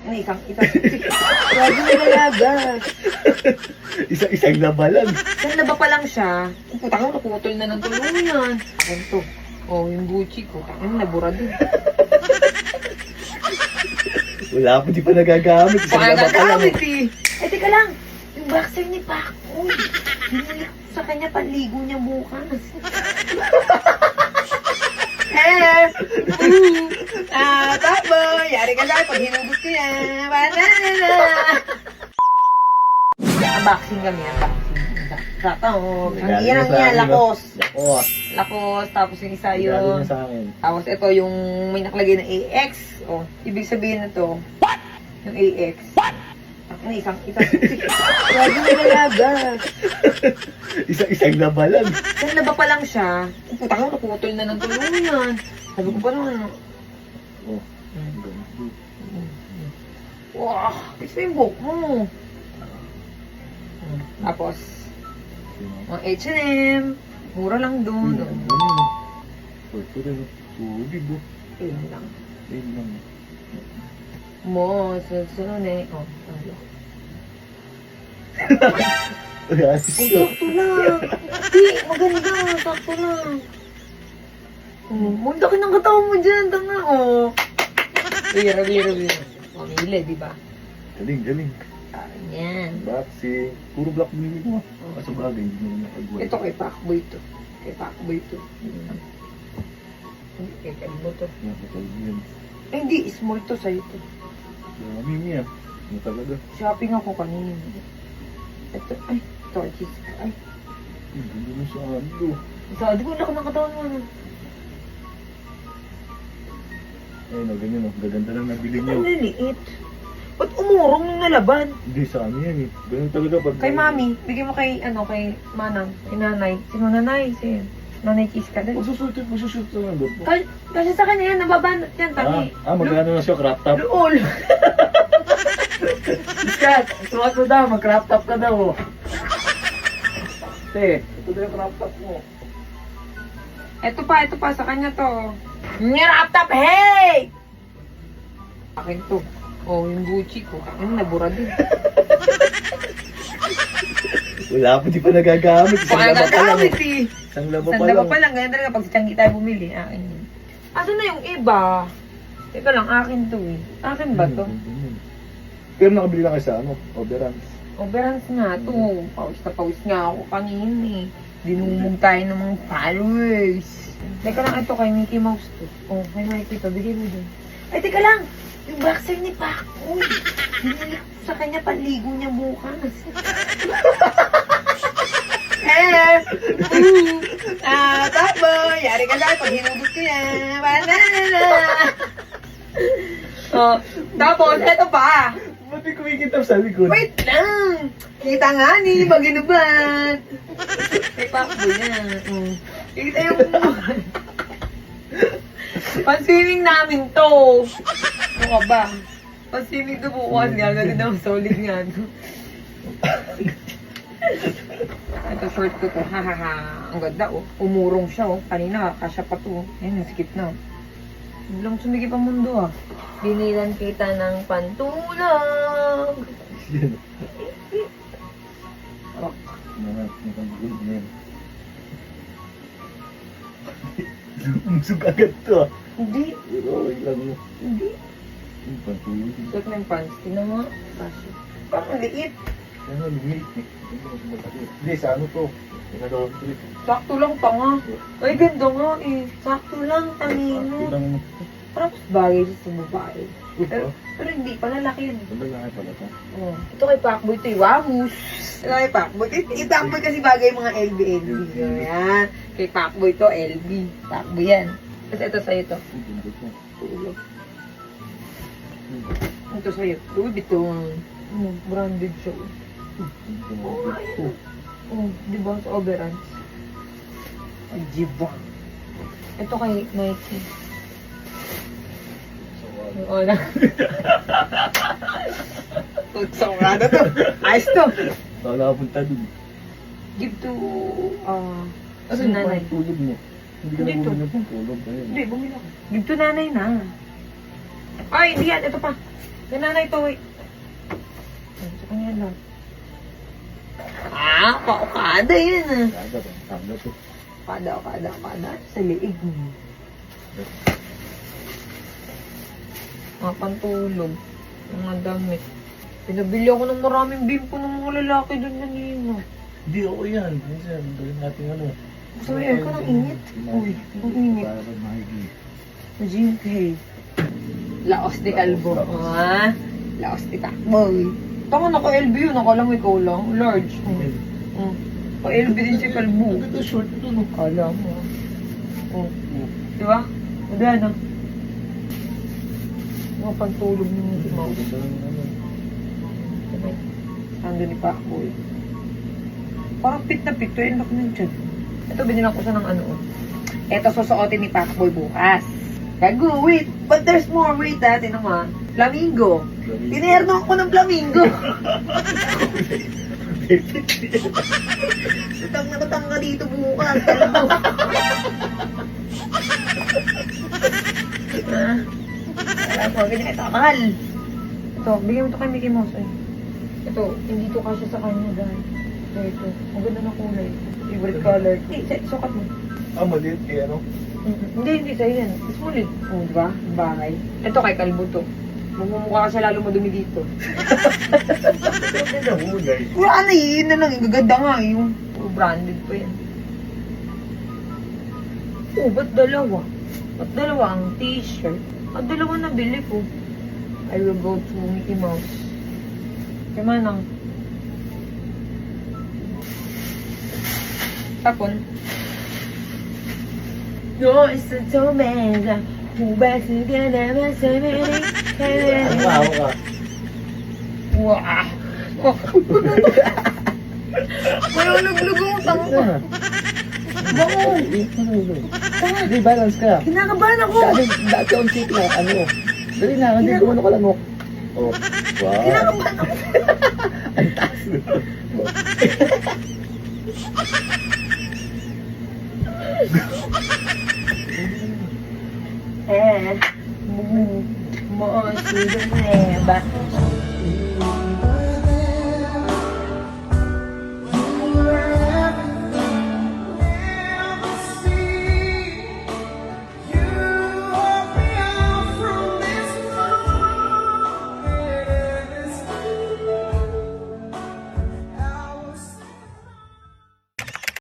Ano, isang, isang, Grabe na talaga. Isa-isang laba lang. Isang laba pa lang siya. Ina, naputol na ng tulong yan. Ayan to. Oh, yung Gucci ko. Tangin, nabura din. Wala pa, di pa nagagamit. Isang Baka laba pa lang. nagamit eh. Eh, teka lang. Yung boxer ni Pac. Uy, binili ko sa kanya panligo niya bukas. Eh, uh, ah, takbo, yari ka lang pag hinugot ko yan. Banana. Unboxing kami, oh, ang Galing yan, na ang sa yan, akin, no? lakos. Lakos. Lakos, tapos yung isa yun. sa. Tapos ito yung may nakalagay na AX. Oh, ibig sabihin na to, yung AX. Ano, isang, isang, Grabe na talaga. Isa-isang laba lang. Isang laba pa lang siya. Putang ina, naputol na ng tulong yan. Sabi ko pa naman, ano, Oh. wow, gusto yung buhok mo. Tapos, mga H&M, mura lang doon. Ito rin. Tubig oh. Ayun lang. Ayun lang. Mo, susunod. Oh, ano. Ayan. Ang sakto lang. Di, maganda. Sakto lang. Oh, mundaki ng katawan mo dyan. Tanga, oh. Bira, bira, bira. Mamili, di ba? Galing, galing. Ah, yan. Boxing. Puro black binili ko. Kaso bagay, hindi mo nakagawa. Ito kay Pacboy to. Kay Pacboy to. Hindi, kay Kalbo to. Nakakalimutan. Ay, hindi. Small to sa'yo to. Dami niya. Ano talaga? Shopping ako kanina. Ito, ay, torches. Ay, Ang ganda mo sa ano. sabi ko, laki ng katawan mo. Ayun o, ganyan o. Gaganda lang nabili niyo. Ang liliit. Ba't umurong yung nalaban? Hindi, sa ano yan eh. Ganun talaga pag... Kay mami, bigyan mo kay, ano, kay manang, kay nanay. Sino nanay? Si nanay kiss ka din. Magsushoot, magsushoot sa mga mo. Kasi, kasi sa kanya yan, nababanat yan, Ah, tangi. ah magkano na siya, crop top. Lul! Skat, suot mo daw, mag-crop top ka daw. Te, ito daw yung crop top mo. Ito pa, ito pa, sa kanya to. Nirap-tap, hey! Akin to. Oh, yung Gucci ko. Ano, nabura din. Wala pa, di pa nagagamit. Isang Baka pa lang. eh. Isang laba pa Sanda lang. pa lang, ganyan talaga pag sa Changi tayo bumili. Akin yun. Asan na yung iba? Teka lang, akin to eh. Akin ba to? Pero nakabili lang kayo sa ano, Oberans. Overruns nga to. Pawis na pawis nga ako kanina eh. Dinumog tayo ng mga followers. Teka lang, ito kay Mickey Mouse to. Oh, kay Mikey to. Bigay mo dun. Ay, teka lang! Yung boxer ni Pac. Uy, binili ko sa kanya panligo niya bukas. eh! Uh, ah, takbo! Yari ka lang pag hinugot ko yan. Banana! oh, tapos, eto pa. Ba't di kumikita sa likod? Wait lang! Kita nga ni, maginubat! May pakbo yan. Mm. Kita yung... Panswimming namin to! Ano ka ba? Panswimming to bukas nga, gaganda ang solid nga. To. Ito short ko to. Ha ha ha. Ang ganda oh. Umurong siya oh. Kanina kasya pa to. Ayun, skip na. Biglang sumigip ang mundo ah. Binilan kita ng pantulag. Oh, na yan. Umusog agad to ah. hindi. Pero okay lang mo. Hindi. Yung pantulog. Suot mo yung pants. Tingnan mo. Kasya. Parang liit. Ano, eh. Hindi, sa ano to? Pinadodrip. Sakto lang pa nga. Ay, ganda nga eh. Sakto lang, tangino. Ilang Parang mas bagay siya sa babae. Pero, Pero, hindi pa lalaki yun. Lalaki pala to. Oh. Ito kay Pacboy ito, Wamus. Ito kay Pacboy. Ito kasi bagay mga LB, LB. Yan. Kay Pacboy to, LB. Pacboy yan. Tapos ito sa'yo to. To. Tulog. Ito sa'yo. Louis Vuitton. Oh, branded siya. Oh, di ba? Sa Oberans. Ay, di ba? Ito kay Nike. Oo na. Tutsong nga na to. Ayos to. Wala punta dun. Give to, ah, Kasi Asan yung nanay? tulog mo. Hindi ka Dito. na bumili ng tulog. Ayun. Hindi, bumili ako. Give to nanay na. Ay, hindi yan. Ito pa. Yan nanay to, wait. Ay, Sa kanya lang. Ah, paukada yan ah. Kada? Kada. Kada. Sa liig. Mga pantulog. Mga damit. Pinabili ako ng maraming bimpo ng mga lalaki doon kanina. Hindi, ako yan. Minsan, gawin natin ano. Gusto mo yun ka ng init? Uy, ang init. Para pag makikita. Jinkay. Laos de Calvo. Ah, Laos de Takboy. Tama, naka-LB yun. Nakala mo ikaw lang. Large. Mm. Mm. Pa-LB din si Calvo. Ito short ito, no? Kala mo. Oh. Di ba? Wala na. Mga pantulog Mouse. Ganda ng ano. Ando ni Pacboy. Parang pit na pit. Tuwing laki ng tiyan. Ito, binilang ko siya ng ano. oh. Ito, susuotin ni Pacboy bukas. Gago, wait. But there's more. Wait, ha. Tinan mo, ha. Flamingo. Tinerno ako ng flamingo. Utang na utang ka dito bukas. Ah. Alam ko, ganyan. Ito, mahal. Ito, bigyan mo ito kay Mickey Mouse. Ay. Ito, hindi to kasya sa kanya, guys. Ito, ito. Ang ganda ng kulay. Favorite color. Eh, sa- sukat mo. Ah, maliit kaya ano? Mhm. Hindi, hindi sa'yo yan. Sulit. Oh, di ba? Bagay. Ito kay Kalbo to. Mamumukha ka siya lalo madumi dito. Ganda guys. Wala na eh, yun na lang. eh. Gaganda nga eh. Yung oh, branded pa yan. Oh, ba't dalawa? Ba't dalawa ang t-shirt? At dalawa na bili ko. I will go to Mickey Mouse. Kaya manang. Tapon. No, it's a tomato. Naman sa meron. Ano ba, ako ka? Wow! May ulog-lugutang ko. Bango! Hindi, balance ka. Kinakabahan ako! Dati, dati on na, ano. Dali na, hindi ko ano ka lang, oh. Oh, wow. Kinakabahan ako! Ang taas. Eh, mo, sudan na ba?